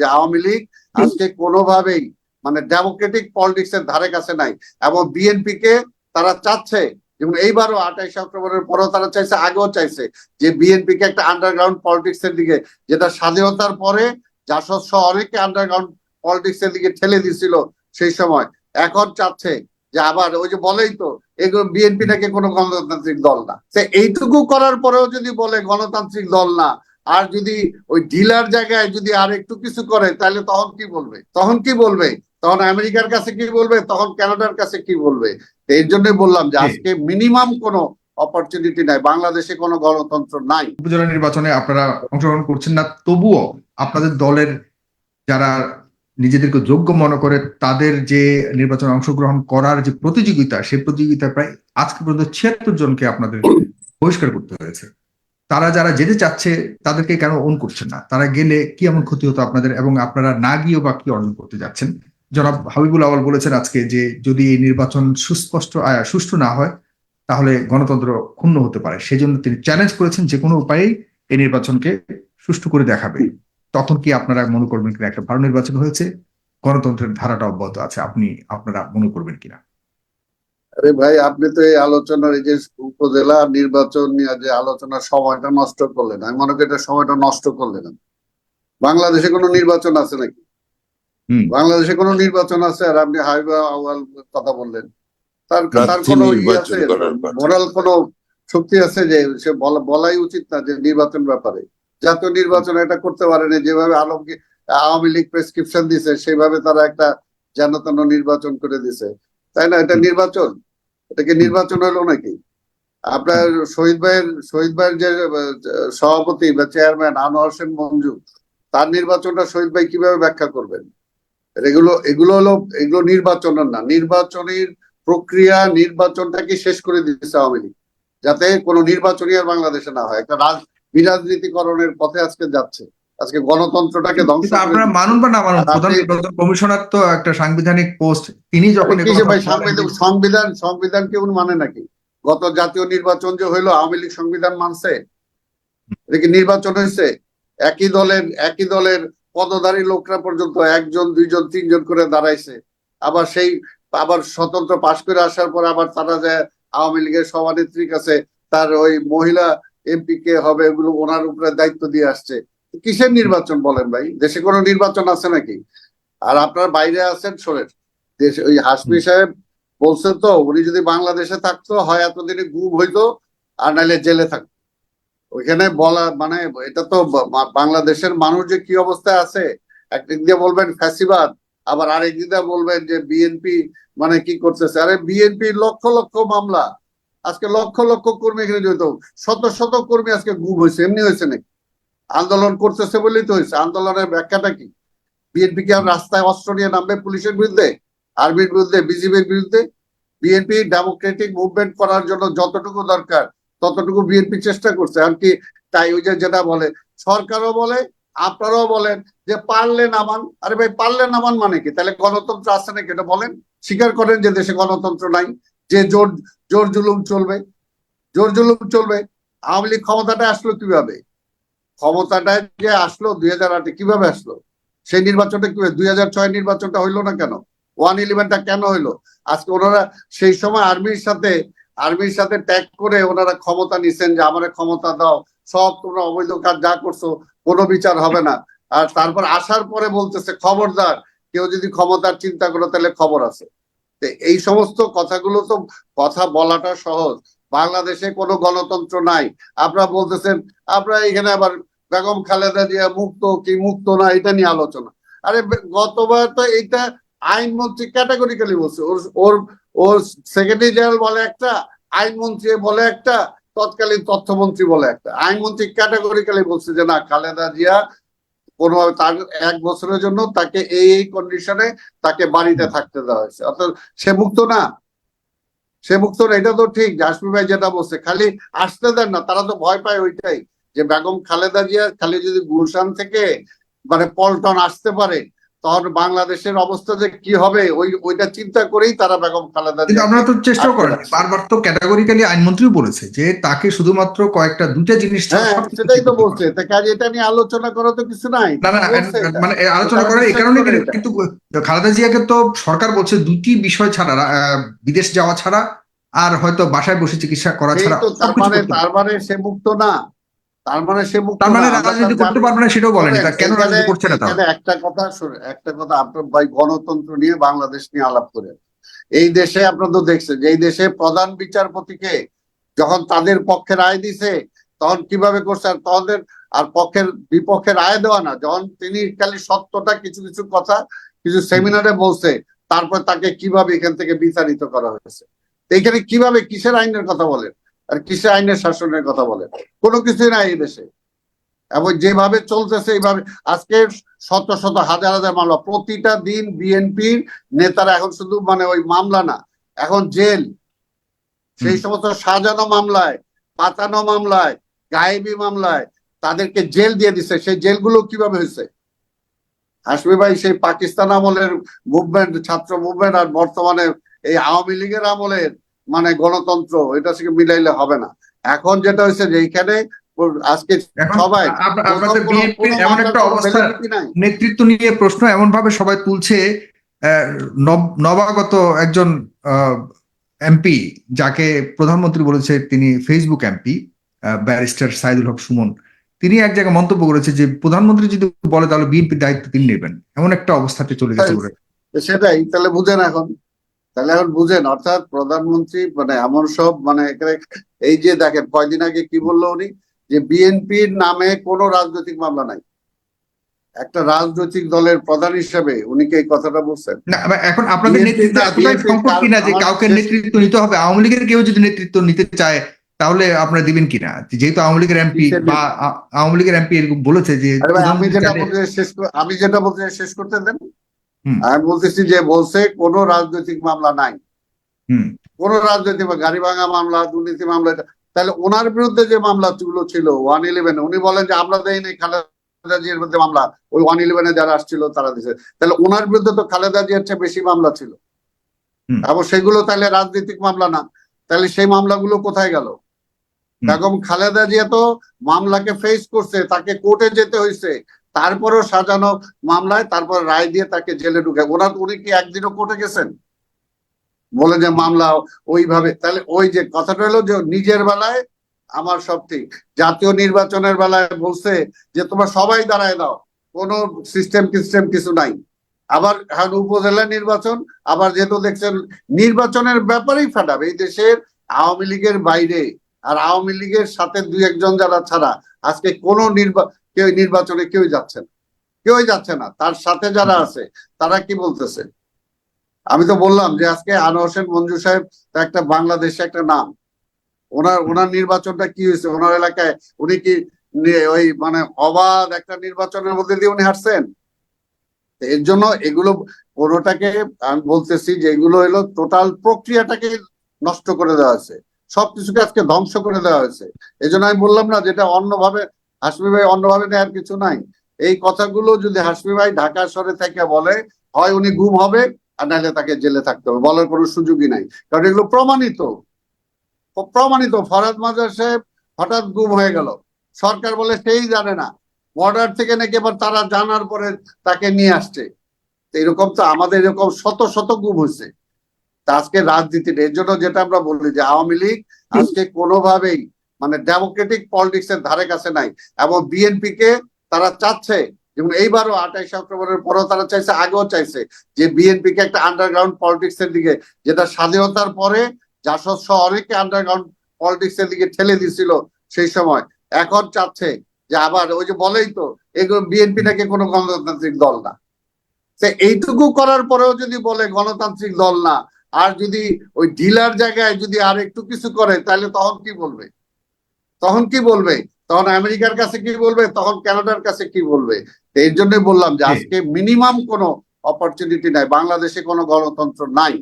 যে আওয়ামী লীগ আজকে কোনোভাবেই মানে ডেমোক্রেটিক পলিটিক্স এর ধারে কাছে নাই এবং বিএনপি কে তারা চাচ্ছে যেমন এইবারও আঠাইশে অক্টোবরের পরও তারা চাইছে, আগেও চাইছে যে বিএনপি কে একটা আন্ডারগ্রাউন্ড পলিটিক্স এর দিকে, যেটা স্বাধীনতার পরে জাসদ সহ অনেকে আন্ডারগ্রাউন্ড পলিটিক্স এর দিকে ঠেলে দিছিল সেই সময়, এখন চাচ্ছে যে আবার ওই যে বলেই তো, এগুলো বিএনপি নাকি কোনো গণতান্ত্রিক দল না। সে এইটুকু করার পরেও যদি বলে গণতান্ত্রিক দল না আর যদি ওই ডিলার জায়গায় যদি আর একটু কিছু করে তাহলে তখন কি বলবে? তখন কি বলবে? তখন আমেরিকার কাছে কি বলবে? তখন কানাডার কাছে কি বলবে? এর জন্যই বললাম যে আজকে মিনিমাম কোনো অপরচুনিটি নাই। বাংলাদেশে কোনো গণতন্ত্র নাই। উপজেলা নির্বাচনে আপনারা অংশগ্রহণ করছেন না। তবুও আপনাদের দলের যারা নিজেদেরকে যোগ্য মনে করে তাদের যে নির্বাচনে অংশগ্রহণ করার যে প্রতিযোগিতা সেই প্রতিযোগিতায় প্রায় আজকে পর্যন্ত ছিয়াত্তর জনকে আপনাদের বহিষ্কার করতে হয়েছে। তারা যারা যেতে চাচ্ছে, তাদেরকে কেন অন করছেন না? তারা গেলে কি এমন ক্ষতি হতো আপনাদের এবং আপনারা না গিয়েও বা কি অর্জন করতে যাচ্ছেন? জনাব হাবিবুল আওয়াল বলেছেন আজকে যে, যদি এই নির্বাচন সুস্পষ্ট সুষ্ঠু না হয়, তাহলে গণতন্ত্র ক্ষুণ্ণ হতে পারে। সেজন্য তিনি চ্যালেঞ্জ করেছেন যে কোনো উপায়েই এই নির্বাচনকে সুষ্ঠু করে দেখাবে। তখন কি আপনারা মনে করবেন কিনা? একটা ভালো নির্বাচন হয়েছে, গণতন্ত্রের ধারাটা অব্যাহত আছে। আপনি, আপনারা মনে করবেন কিনা? আরে ভাই আপনি তো এই আলোচনার এই যে উপজেলা নির্বাচন নিয়ে যে আলোচনার সময়টা নষ্ট করলেন আমি মনে করি এটা সময়টা নষ্ট করলেন বাংলাদেশে কোনো নির্বাচন আছে নাকি? বাংলাদেশে কোনো নির্বাচন আছে? আর আপনি হাইবা আওয়াল কথা বললেন। তার তার কোনো আছে? মোরাল কোনো শক্তি আছে যে সে বলাই উচিত না যে নির্বাচন ব্যাপারে? জাতীয় নির্বাচন এটা করতে পারেনি যেভাবে আলমকে আওয়ামী লীগ প্রেসক্রিপশন দিছে সেভাবে তারা একটা যেন তেন নির্বাচন করে দিছে। তাই না? এটা নির্বাচন। এটা কি নির্বাচন হলো নাকি? আপনার শহীদ ভাইয়ের শহীদ ভাইয়ের যে সভাপতি বা চেয়ারম্যান আনোয়ার হোসেন মঞ্জু তার নির্বাচনটা শহীদ ভাই কীভাবে ব্যাখ্যা করবেন? এগুলো এগুলো হলো এগুলো নির্বাচনের না। নির্বাচনের প্রক্রিয়া নির্বাচনটাকে শেষ করে দিচ্ছে আওয়ামী লীগ? যাতে কোনো নির্বাচনই আর বাংলাদেশে না হয়। একটা রাজ বিরাজনীতিকরণের পথে আজকে যাচ্ছে। আজকে গণতন্ত্রটাকে ধ্বংস আপনারা মানুন বা না মানুন প্রধান কমিশনার তো একটা সাংবিধানিক পোস্ট তিনি যখন সংবিধান সংবিধান সংবিধান কেউ মানে নাকি? গত জাতীয় নির্বাচন যে হইল আওয়ামী লীগ সংবিধান মানছে। এটা কি নির্বাচন হয়েছে একই দলের একই দলের পদধারী লোকরা পর্যন্ত একজন দুইজন তিনজন করে দাঁড়াইছে। আবার সেই আবার স্বতন্ত্র পাশ করে আসার পর আবার তারা যে আওয়ামী লীগের সভানেত্রীর কাছে তার ওই মহিলা এমপি কে হবে এগুলো ওনার উপরে দায়িত্ব দিয়ে আসছে। কিসের নির্বাচন বলেন ভাই? দেশে কোনো নির্বাচন আছে নাকি? আর আপনার বাইরে আছেন শোনেন। দেশ ওই হাসমি সাহেব বলছেন তো উনি যদি বাংলাদেশে থাকতো হয় এতদিনে গুম হইতো আর নাইলে জেলে থাকতো। ওইখানে বলা মানে এটা তো বাংলাদেশের মানুষ যে কি অবস্থায় আছে একদিক দিয়ে বলবেন ফ্যাসিবাদ আবার আরেক দিক দিয়ে বলবেন যে বিএনপি মানে কি করতেছে? আরে বিএনপি লক্ষ লক্ষ মামলা। আজকে লক্ষ লক্ষ কর্মী এখানে জড়িত। শত শত কর্মী আজকে গুম হয়েছে এমনি হয়েছে নাকি? আন্দোলন করতেছে বলেই তো হয়েছে। আন্দোলনের ব্যাখ্যাটা কি? বিএনপি কি রাস্তায় অস্ত্র নিয়ে নামবে পুলিশের বিরুদ্ধে? আর্মির বিরুদ্ধে, বিজিবির বিরুদ্ধে? বিএনপি ডেমোক্রেটিক মুভমেন্ট করার জন্য যতটুকু দরকার, ততটুকু বিএনপি চেষ্টা করছে। আর কি তাই ওই যে যেটা বলে, সরকারও বলে, আপনারাও বলেন যে পারলে নামান। আরে ভাই, পারলে নামান মানে কি? তাহলে গণতন্ত্র আছে নাকি এটা বলেন? স্বীকার করেন যে দেশে গণতন্ত্র নাই, যে জোর জোর জুলুম চলবে। জোর জুলুম চলবে। আওয়ামী লীগ ক্ষমতাটা আসলো কীভাবে? ক্ষমতাটা যে আসলো দুই হাজার আটে, কীভাবে আসলো? সেই নির্বাচনটা কি দুই হাজার ছয় নির্বাচনটা হইল না কেন? ওয়ান ইলেভেনটা কেন হইল? আজকে ওনারা সেই সময় আর্মির সাথে আর্মির সাথে ট্যাগ করে ওনারা ক্ষমতা নিছেন যে, আমার ক্ষমতা দাও। সব তোমরা অবৈধ কাজ যা করছ, কোনো বিচার হবে না। আর তারপর আসার পরে বলতেছে, খবরদার, কেউ যদি ক্ষমতার চিন্তা করো, তাহলে খবর আছে। এই সমস্ত কথাগুলো তো, কথা বলাটা সহজ। বাংলাদেশে কোনো গণতন্ত্র নাই। আপনারা বলতেছেন, আপনারা এখানে আবার বেগম খালেদা জিয়া মুক্ত কি মুক্ত না, এটা নিয়ে আলোচনা। আরে গতবার তো এইটা আইনমন্ত্রী ক্যাটাগরিক্যালি বলছে। ওর ওর ওর সেক্রেটারি জেনারেল বলে একটা, আইনমন্ত্রী বলে একটা, তৎকালীন তথ্যমন্ত্রী বলে একটা। আইনমন্ত্রী ক্যাটাগরিক্যালি বলছে যে না, খালেদা জিয়া কোনোভাবে তার এক বছরের জন্য তাকে এই এই কন্ডিশনে তাকে বাড়িতে থাকতে দেওয়া হয়েছে। অর্থাৎ সে মুক্ত না। সে মুক্ত না, এটা তো ঠিক। জাসমি ভাই যেটা বলছে, খালি আসতে দেন না, তারা তো ভয় পায় ওইটাই। যে বেগম খালেদা জিয়া খালি যদি গুলশান থেকে মানে পল্টন আসতে পারে তখন বাংলাদেশের অবস্থা যে কি হবে ওই ওইটা চিন্তা করেই তারা বেগম খালেদা জিয়াকে আপনারা তো চেষ্টা করেন বারবার তো ক্যাটাগরিক্যালি আইনমন্ত্রীও বলেছে যে তাকে শুধুমাত্র কয়েকটা দুইটা জিনিস হ্যাঁ সেটাই তো বলছে। তা কাজে এটা নিয়ে আলোচনা করা তো কিছু নাই। না না মানে আলোচনা করার এই কারণে করে কিন্তু খালেদা জিয়াকে তো সরকার বলছে দুটি বিষয় ছাড়া বিদেশ যাওয়া ছাড়া আর হয়তো বাসায় বসে চিকিৎসা করা ছাড়া মানে তার মানে সে মুক্ত না। তার মানে সে মুক্ত তার মানে রাজনীতি করতে পারবে না সেটাও বলেনি। কেন রাজনীতি করছে না একটা কথা একটা কথা আপনার ভাই গণতন্ত্র নিয়ে বাংলাদেশ নিয়ে আলাপ করে। এই দেশে আপনারা তো দেখছেন যে এই দেশে প্রধান বিচারপতিকে যখন তাদের পক্ষে রায় দিছে তখন কীভাবে করছে আর তাদের আর পক্ষের বিপক্ষে রায় দেওয়া না। যখন তিনি খালি সত্যটা কিছু কিছু কথা কিছু সেমিনারে বলছে তারপর তাকে কীভাবে এখান থেকে বিচারিত করা হয়েছে? এখানে কীভাবে কিসের আইনের কথা বলেন? আর কিসের আইনের শাসনের কথা বলে। কোনো কিছুই নাই এই দেশে। এবং যেভাবে চলতেছে এইভাবে আজকে শত শত হাজার হাজার মামলা প্রতিটা দিন বিএনপির নেতারা এখন শুধু মানে ওই মামলা না এখন জেল। সেই সমস্ত সাজানো মামলায় পাতানো মামলায় গায়েবী মামলায় তাদেরকে জেল দিয়ে দিছে। সেই জেলগুলো কীভাবে হয়েছে? হাসমি ভাই সেই পাকিস্তান আমলের মুভমেন্ট ছাত্র মুভমেন্ট আর বর্তমানে এই আওয়ামী লীগের আমলের মানে গণতন্ত্র এটা থেকে মিলাইলে হবে না। এখন যেটা হয়েছে যে এইখানে আজকে সবাই আপনাদের কোনো- এমন একটা অবস্থা নেতৃত্ব নিয়ে প্রশ্ন এমন ভাবে সবাই তুলছে নবাগত একজন এমপি যাকে প্রধানমন্ত্রী বলেছে তিনি Facebook MP barrister Saidul Haque Sumon. তিনি এক জায়গায় মন্তব্য করেছে যে প্রধানমন্ত্রী যদি বলে তাহলে বিএনপির দায়িত্ব তিনি নেবেন। এমন একটা অবস্থাতে চলে গেছে সেটাই তাহলে বুঝেন এখন। তাহলে এখন বুঝেন অর্থাৎ প্রধানমন্ত্রী মানে এমন সব মানে এই যে দেখেন কয়দিন আগে কি বলল উনি? যে বিএনপির নামে কোনো রাজনৈতিক মামলা নাই। একটা রাজনৈতিক দলের প্রধান হিসেবে উনি কি এই কথাটা বলছেন? এখন আপনাদের নেতৃত্ব এতটাই সংকট কিনা যে কাউকে নেতৃত্ব নিতে হবে আওয়ামী লীগের কেউ যদি নেতৃত্ব নিতে চায় তাহলে আপনারা দিবেন কিনা? যেহেতু আওয়ামী লীগের এমপি বা আওয়ামী লীগের এমপি এরকম বলেছে যে আমি যেটা বলতে শেষ আমি যেটা বলতে শেষ করতে দেন। আমি বলতেছি যে বলছে কোন রাজনৈতিক মামলা নাই। কোন রাজনৈতিক গাড়ি ভাঙা মামলা দুর্নীতি মামলা তাহলে ওনার বিরুদ্ধে যে মামলাগুলো ছিল ওয়ান ইলেভেন উনি বলেন যে আমরা দেয়নি খালেদা জিয়ার বিরুদ্ধে মামলা ওই ওয়ান ইলেভেনে যারা আসছিল তারা দিছে। তাহলে ওনার বিরুদ্ধে তো খালেদা জিয়ার চেয়ে বেশি মামলা ছিল। এবং সেগুলো তাহলে রাজনৈতিক মামলা না। তাহলে সেই মামলাগুলো কোথায় গেল। বেগম খালেদা জিয়া তো মামলাকে ফেস করছে তাকে কোর্টে যেতে হয়েছে তারপরও সাজানো মামলায়, তারপর রায় দিয়ে তাকে জেলে ঢুকে ওনার উনি কি একদিনও কোর্টে গেছেন? বলে যে মামলা ওইভাবে তাহলে ওই যে কথাটা হলো যে নিজের বেলায় আমার সব ঠিক। জাতীয় নির্বাচনের বেলায় বলছে যে তোমরা সবাই দাঁড়ায় দাও। কোনো সিস্টেম সিস্টেম কিছু নাই। আবার এখন উপজেলা নির্বাচন, আবার যেহেতু দেখছেন নির্বাচনের ব্যাপারেই ফাটাবে এই দেশের আওয়ামী লীগের বাইরে আর আওয়ামী লীগের সাথে দুই একজন যারা ছাড়া, আজকে কোনো নির্বা কেউ নির্বাচনে কেউ যাচ্ছে না। কেউই যাচ্ছে না। তার সাথে যারা আছে, তারা কি বলতেছে? আমি তো বললাম যে আজকে আনোয়ার হোসেন মঞ্জু সাহেব একটা বাংলাদেশে একটা নাম। ওনার ওনার নির্বাচনটা কি হয়েছে? ওনার এলাকায় উনি কি ওই মানে অবাধ একটা নির্বাচনের মধ্যে দিয়ে উনি হাঁটছেন? এর জন্য এগুলো কোনোটাকে আমি বলতেছি যে এগুলো হলো টোটাল প্রক্রিয়াটাকে নষ্ট করে দেওয়া হয়েছে। সবকিছুকে আজকে ধ্বংস করে দেওয়া হয়েছে। এই আমি বললাম না যেটা অন্যভাবে হাসমি ভাই অন্যভাবে নেওয়ার কিছু নাই। এই কথাগুলো যদি হাসমি ভাই ঢাকা শহরে থেকে বলে, হয় উনি গুম হবে, আর নাহলে তাকে জেলে থাকতে হবে। বলার কোনো সুযোগই নাই। কারণ এগুলো প্রমাণিত। প্রমাণিত। ফরাদ মাজার সাহেব হঠাৎ গুম হয়ে গেল। সরকার বলে সেই জানে না। বর্ডার থেকে নাকি এবার তারা জানার পরে তাকে নিয়ে আসছে। এরকম তো আমাদের এরকম শত শত গুম হয়েছে। তা আজকে রাজনীতিটা এর জন্য যেটা আমরা বলি যে আওয়ামী লীগ আজকে কোনোভাবেই মানে ডেমোক্রেটিক পলিটিক্স এর ধারে কাছে নাই। এবং বিএনপি কে তারা চাচ্ছে, যেমন এইবারও আঠাইশে অক্টোবরের পরেও তারা চাইছে, আগেও চাইছে যে বিএনপি কে একটা আন্ডারগ্রাউন্ড পলিটিক্স এর দিকে, যেটা স্বাধীনতার পরে জাসদ সহ অনেকে আন্ডারগ্রাউন্ড পলিটিক্স এর দিকে ঠেলে দিছিল সেই সময়। এখন চাচ্ছে যে আবার ওই যে বলেই তো, এগুলো বিএনপি নাকি কোনো গণতান্ত্রিক দল না। এইটুকু করার পরেও যদি বলে গণতান্ত্রিক দল না, আর যদি ওই ডিলার জায়গায় যদি আর একটু কিছু করে, তাহলে তখন কি বলবে? তখন কি বলবে? তখন আমেরিকার কাছে কি বলবে? তখন কানাডার কাছে কি বলবে? এর জন্য বললাম যে আজকে মিনিমাম কোনো অপরচুনিটি নাই। বাংলাদেশে কোনো গণতন্ত্র নাই।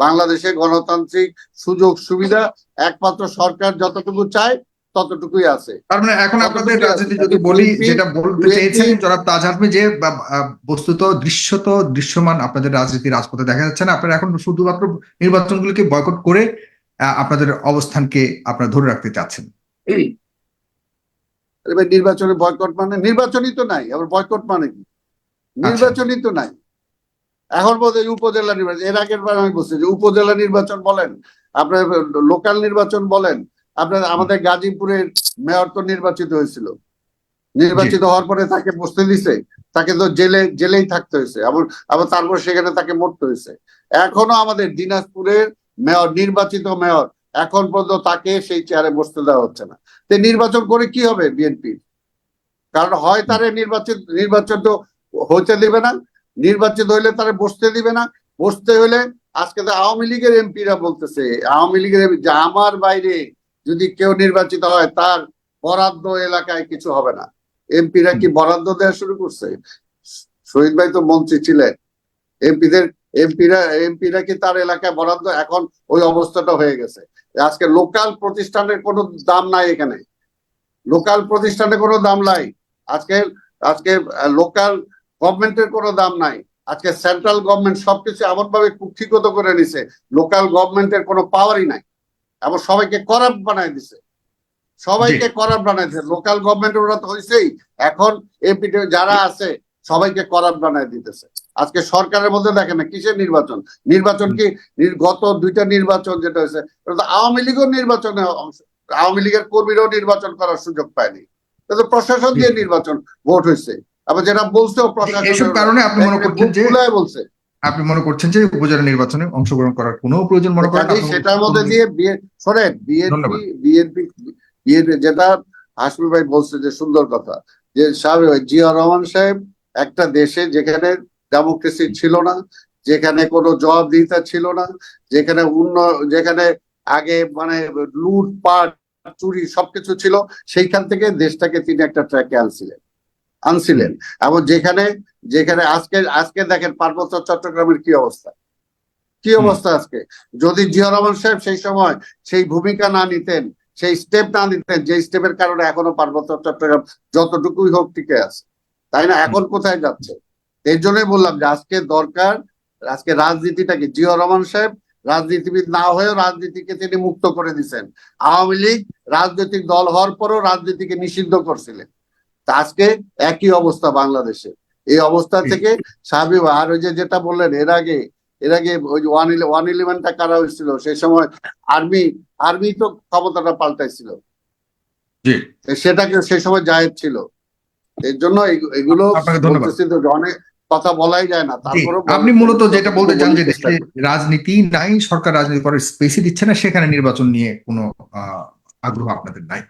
বাংলাদেশে গণতান্ত্রিক সুযোগ সুবিধা একমাত্র সরকার যতটুকু চায় ততটুকুই আছে। তার মানে এখন আপনাদের রাজনীতি যদি বলি যেটা বলতে চেয়েছেন জনাব তাজ যে বস্তুত দৃশ্যত দৃশ্যমান আপনাদের রাজনীতি রাজপথে দেখা যাচ্ছে না। আপনারা এখন শুধুমাত্র নির্বাচনগুলোকে বয়কট করে আহ, আপনাদের অবস্থানকে আপনারা ধরে রাখতে চাচ্ছেন। নির্বাচনে বয়কট মানে নির্বাচনই তো নাই আবার বয়কট মানে কি? নির্বাচনই তো নাই। এখন বোধ হয় উপজেলা নির্বাচন এর আগের বার আমি বলছি যে উপজেলা নির্বাচন বলেন আপনার লোকাল নির্বাচন বলেন আপনার আমাদের গাজীপুরের মেয়র তো নির্বাচিত হয়েছিল। নির্বাচিত হওয়ার পরে তাকে বসতে দিছে তাকে তো জেলে জেলেই থাকতে হয়েছে আবার আবার তারপর সেখানে তাকে মরতে হয়েছে। এখনও আমাদের দিনাজপুরের মেয়র নির্বাচিত মেয়র এখন পর্যন্ত তাকে সেই চেয়ারে বসতে দেওয়া হচ্ছে না। তো নির্বাচন করে কি হবে বিএনপি কারণ হয় তারে নির্বাচিত নির্বাচন তো হতে দিবে না, নির্বাচিত হইলে তারে বসতে দিবে না, বসতে হলে আজকে তো আওয়ামী লীগের এমপিরা বলতেছে, আওয়ামী লীগের যে আমার বাইরে যদি কেউ নির্বাচিত হয় তার বরাদ্দ এলাকায় কিছু হবে না। এমপিরা কি বরাদ্দ দেওয়া শুরু করছে? শহীদ ভাই তো মন্ত্রী ছিলেন এমপিদের এমপিরা এমপিরা কি তার এলাকায় বরাদ্দ? এখন ওই অবস্থাটা হয়ে গেছে। আজকে লোকাল প্রতিষ্ঠানের কোনো দাম নাই এখানে। লোকাল প্রতিষ্ঠানে কোনো দাম নাই। আজকে আজকে লোকাল গভর্নমেন্টের কোনো দাম নাই। আজকে সেন্ট্রাল গভর্নমেন্ট সবকিছু এমন ভাবে কুক্ষিগত করে নিছে লোকাল গভর্নমেন্টের কোনো পাওয়ারই নাই। এবং সবাইকে করাপ্ট বানায় দিছে। সবাইকে করাপ্ট বানায় দিছে। লোকাল গভর্নমেন্টের ওরা তো হয়েছেই এখন এমপি যারা আছে সবাইকে করাপ্ট বানায় দিতেছে। আজকে সরকারের মধ্যে দেখেন না কিসের নির্বাচন? নির্বাচন কি গত দুইটা নির্বাচন যেটা হয়েছে আওয়ামী লীগও নির্বাচনে অংশ আওয়ামী লীগের কর্মীরাও নির্বাচন করার সুযোগ পায়নি। প্রশাসন দিয়ে নির্বাচন ভোট হয়েছে। আবার যেটা বলছেও প্রশাসন কারণে আপনি মনে করছেন যে বলছে। আপনি মনে করছেন যে উপজেলা নির্বাচনে অংশগ্রহণ করার কোনো প্রয়োজন মনে করেন সেটার মধ্যে দিয়ে শোনেন বিএনপি বিএনপি বিএনপি যেটা হাসমি ভাই বলছে যে সুন্দর কথা যে সাহেব জিয়া রহমান সাহেব একটা দেশে যেখানে ডেমোক্রেসি ছিল না যেখানে কোনো জবাবদিহিতা ছিল না যেখানে উন্ন যেখানে আগে মানে লুটপাট চুরি সবকিছু ছিল সেইখান থেকে দেশটাকে তিনি একটা ট্র্যাকে আনছিলেন আনছিলেন। এবং যেখানে যেখানে আজকে আজকে দেখেন পার্বত্য চট্টগ্রামের কি অবস্থা। কি অবস্থা আজকে? যদি জিয়া রহমান সাহেব সেই সময় সেই ভূমিকা না নিতেন সেই স্টেপ না নিতেন যে স্টেপের কারণে এখনও পার্বত্য চট্টগ্রাম যতটুকুই হোক টিকে আছে তাই না? এখন কোথায় যাচ্ছে? এই জন্যই বললাম যে আজকে দরকার আজকে রাজনীতিটাকে জিয়া রহমান সাহেব রাজনীতিবিদ না হয়েও রাজনীতিকে তিনি মুক্ত করে দিচ্ছেন আওয়ামী লীগ রাজনৈতিক দল হওয়ার পরও রাজনীতিকে নিষিদ্ধ করছিলেন। তা আজকে একই অবস্থা বাংলাদেশে। এই অবস্থা থেকে স্বাভাবিক আর ওই যে যেটা বললেন এর আগে এর আগে ওই যে ওয়ান ওয়ান ইলেভেনটা কারা হয়েছিল? সেই সময় আর্মি আর্মি তো ক্ষমতাটা পাল্টাইছিল। সেটাকে সেই সময় জায়েজ ছিল। এর জন্য এগুলো অনেক কথা বলাই যায় না তারপরে আপনি মূলত যেটা বলতে চান যে রাজনীতি নাই সরকার রাজনীতি করার স্পেসই দিচ্ছে না সেখানে নির্বাচন নিয়ে কোনো আহ, আগ্রহ আপনাদের নাই।